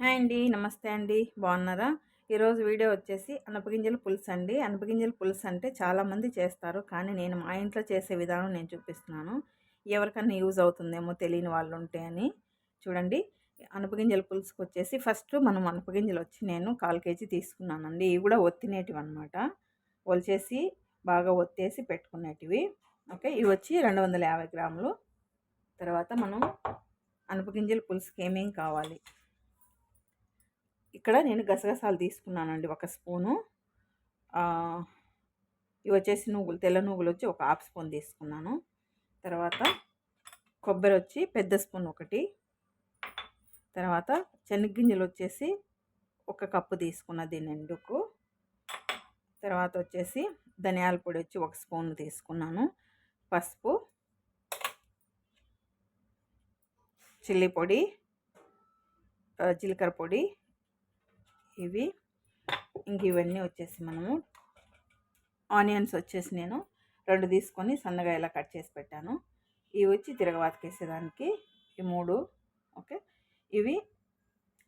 Hi అండి. నమస్తే అండి. బాగున్నారా? ఈరోజు వీడియో వచ్చేసి అనపగింజల పులుసు అండి. అనపగింజల పులుసు అంటే చాలామంది చేస్తారు. కానీ నేను మా ఇంట్లో చేసే విధానం నేను చూపిస్తున్నాను. ఎవరికన్నా యూజ్ అవుతుందేమో తెలియని వాళ్ళు ఉంటే అని. చూడండి. అనపగింజల పులుసుకు వచ్చేసి ఫస్ట్ మనం అనపగింజలు వచ్చి నేను కాల్ కేజీ తీసుకున్నానండి. ఇవి కూడా ఒత్తినేటివి అనమాట ఒలిచేసి బాగా ఒత్తేసి పెట్టుకునేటివి. ఓకే. ఇవి వచ్చి రెండు వందల యాభై గ్రాములు. తర్వాత మనం అనపగింజల పులుసుకి ఏమేం కావాలి? ఇక్కడ నేను గసగసాలు తీసుకున్నానండి ఒక స్పూను. ఇవి వచ్చేసి నువ్వులు తెల్ల నువ్వులు వచ్చి ఒక హాఫ్ స్పూన్ తీసుకున్నాను. తర్వాత కొబ్బరి వచ్చి పెద్ద స్పూన్ ఒకటి. తర్వాత శనగ్గింజలు వచ్చేసి ఒక కప్పు తీసుకున్న దీని ఎండుకు తర్వాత వచ్చేసి ధనియాల పొడి వచ్చి ఒక స్పూన్ తీసుకున్నాను. పసుపు. చిల్లీ పొడి. జీలకర్ర పొడి. ఇవి. ఇంక ఇవన్నీ వచ్చేసి మనము ఆనియన్స్ వచ్చేసి నేను రెండు తీసుకొని సన్నగా ఇలా కట్ చేసి పెట్టాను. ఇవి వచ్చి తిరగవాతకేసేదానికి ఈ మూడు ఓకే. ఇవి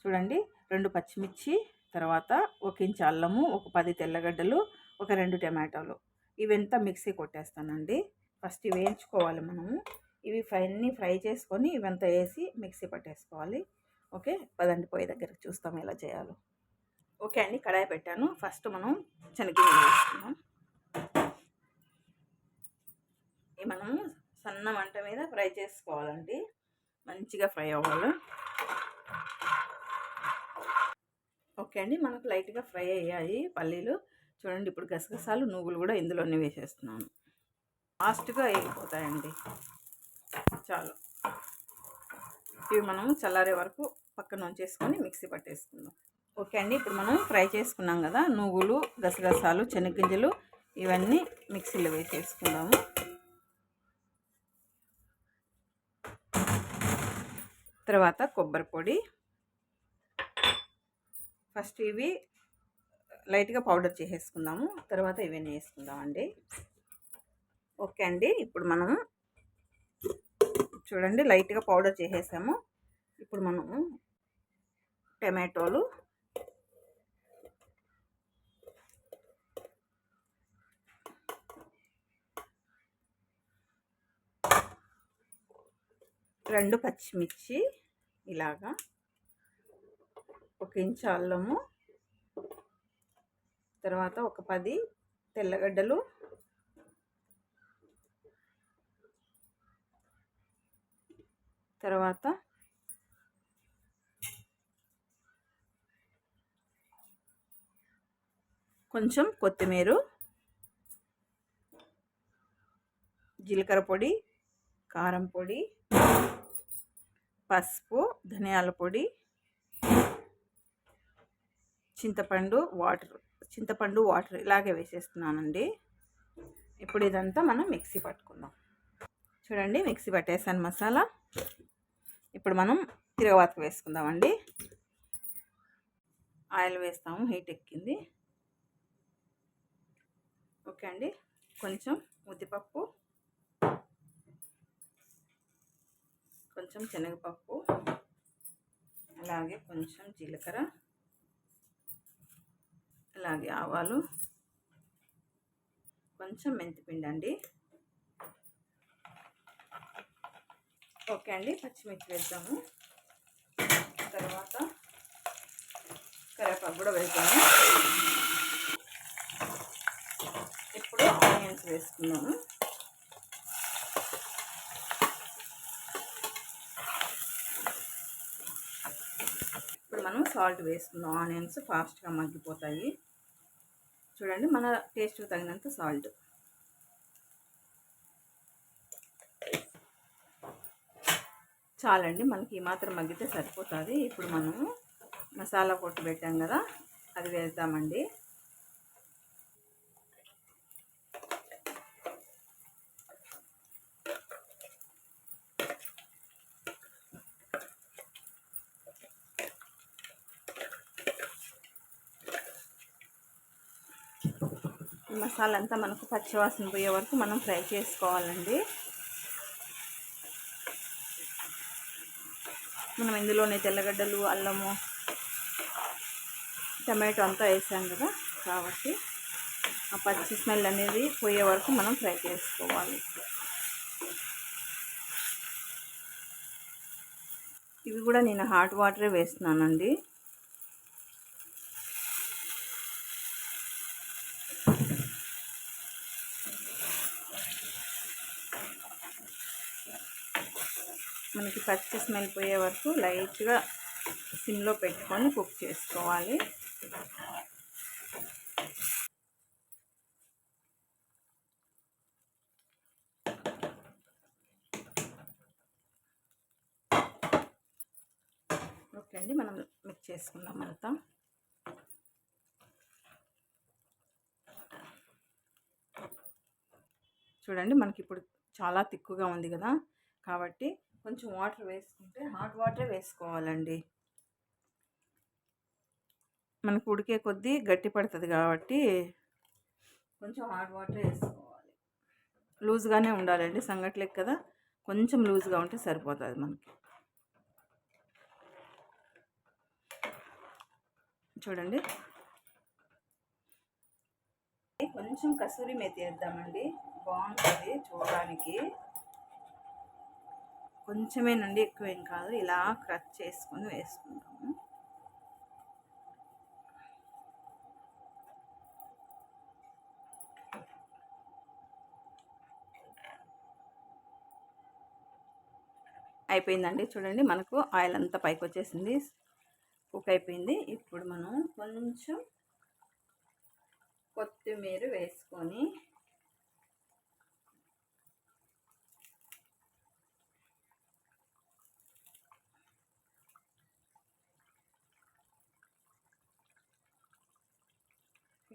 చూడండి రెండు పచ్చిమిర్చి తర్వాత ఒక ఇంచు అల్లము ఒక పది తెల్లగడ్డలు ఒక రెండు టమాటాలు. ఇవంతా మిక్సీ కొట్టేస్తానండి. ఫస్ట్ ఇవి వేయించుకోవాలి మనము. ఇవి ఫ్రై అన్నీ ఫ్రై చేసుకొని ఇవంతా వేసి మిక్సీ పట్టేసుకోవాలి. ఓకే పదండి పోయే దగ్గరకు చూస్తాం ఎలా చేయాలో. ఓకే అండి కడాయి పెట్టాను. ఫస్ట్ మనం శనగగింజలు వేసుకుందాం. ఇవి మనం సన్న మంట మీద ఫ్రై చేసుకోవాలండి. మంచిగా ఫ్రై అవ్వాలి. ఓకే అండి మనకు లైట్గా ఫ్రై అయ్యాయి పల్లీలు. చూడండి ఇప్పుడు గసగసాలు నువ్వులు కూడా ఇందులోనే వేసేస్తున్నాను. ఫాస్ట్గా వెళ్ళిపోతాయండి చాలు. ఇవి మనం చల్లారే వరకు పక్కన ఉంచేసుకొని మిక్సీ పట్టేసుకుందాం. ఓకే అండి. ఇప్పుడు మనం ఫ్రై చేసుకున్నాం కదా నువ్వులు గసగసాలు చెనగ్గింజలు ఇవన్నీ మిక్సీలో వేసేసుకుందాము తర్వాత కొబ్బరి పొడి. ఫస్ట్ ఇవి లైట్గా పౌడర్ చేసేసుకుందాము. తర్వాత ఇవన్నీ వేసుకుందామండి. ఓకే అండి. ఇప్పుడు మనము చూడండి లైట్గా పౌడర్ చేసేసాము. ఇప్పుడు మనము టమాటోలు రెండు పచ్చిమిర్చి ఇలాగా. ఒక ఇంచు అల్లము. తర్వాత ఒక పది తెల్లగడ్డలు. తర్వాత కొంచెం కొత్తిమీర జీలకర్ర పొడి కారం పొడి పసుపు ధనియాల పొడి చింతపండు వాటర్ చింతపండు వాటర్ ఇలాగే వేసేస్తున్నానండి. ఇప్పుడు ఇదంతా మనం మిక్సీ పట్టుకుందాం. చూడండి మిక్సీ పట్టేసాను మసాలా. ఇప్పుడు మనం తిరగవాతకు వేసుకుందామండి. ఆయిల్ వేస్తాము హీట్ ఎక్కింది. ఓకే అండి. కొంచెం ఉద్దిపప్పు కొంచెం శనగపప్పు అలాగే కొంచెం జీలకర్ర అలాగే ఆవాలు కొంచెం మెంతిపిండి అండి. ఓకే అండి పచ్చిమిర్చి వేద్దాము. తర్వాత కరివేపాకు కూడా వేద్దాము. ఇప్పుడు ఆనియన్స్ వేసుకున్నాము మనం సాల్ట్ వేసుకుందాం. ఆనియన్స్ ఫాస్ట్గా మగ్గిపోతాయి. చూడండి మన టేస్ట్ తగినంత సాల్ట్. చాలండి మనకి ఈ మాత్రం మగ్గితే సరిపోతుంది. ఇప్పుడు మనము మసాలా కొట్టు పెట్టాం కదా అది వేద్దామండి. మసాలా అంతా మనకు పచ్చివాసన పోయే వరకు మనం ఫ్రై చేసుకోవాలండి. మనం ఇందులోనే తెల్లగడ్డలు అల్లము టమాటో అంతా వేసాం కదా కాబట్టి ఆ పచ్చి స్మెల్ అనేది పోయే వరకు మనం ఫ్రై చేసుకోవాలి. ఇవి కూడా నేను హాట్ వాటరే వేస్తున్నానండి. మనకి పచ్చి స్మెల్ పోయే వరకు లైట్గా సిమ్లో పెట్టుకొని కుక్ చేసుకోవాలి. ఓకే అండి మనం మిక్స్ చేసుకుందాం అంతా. చూడండి మనకి ఇప్పుడు చాలా తిక్కుగా ఉంది కదా. కాబట్టి కొంచెం వాటర్ వేసుకుంటే హాట్ వాటరే వేసుకోవాలండి. మనకు ఉడికే కొద్దీ గట్టి పడుతుంది కాబట్టి కొంచెం హాట్ వాటర్ వేసుకోవాలి. లూజ్గానే ఉండాలండి సంగట్లేక కదా కొంచెం లూజ్గా ఉంటే సరిపోతుంది మనకి. చూడండి. కొంచెం కసూరి మెతి వేద్దామండి. బాగుంటుంది చూడడానికి. కొంచెమేనండి ఎక్కువేం కాదు. ఇలా క్రచ్ చేసుకొని వేసుకుంటాము. అయిపోయిందండి. చూడండి మనకు ఆయిల్ అంతా పైకి వచ్చేసింది కుక్ అయిపోయింది. ఇప్పుడు మనం కొంచెం కొత్తిమీర వేసుకొని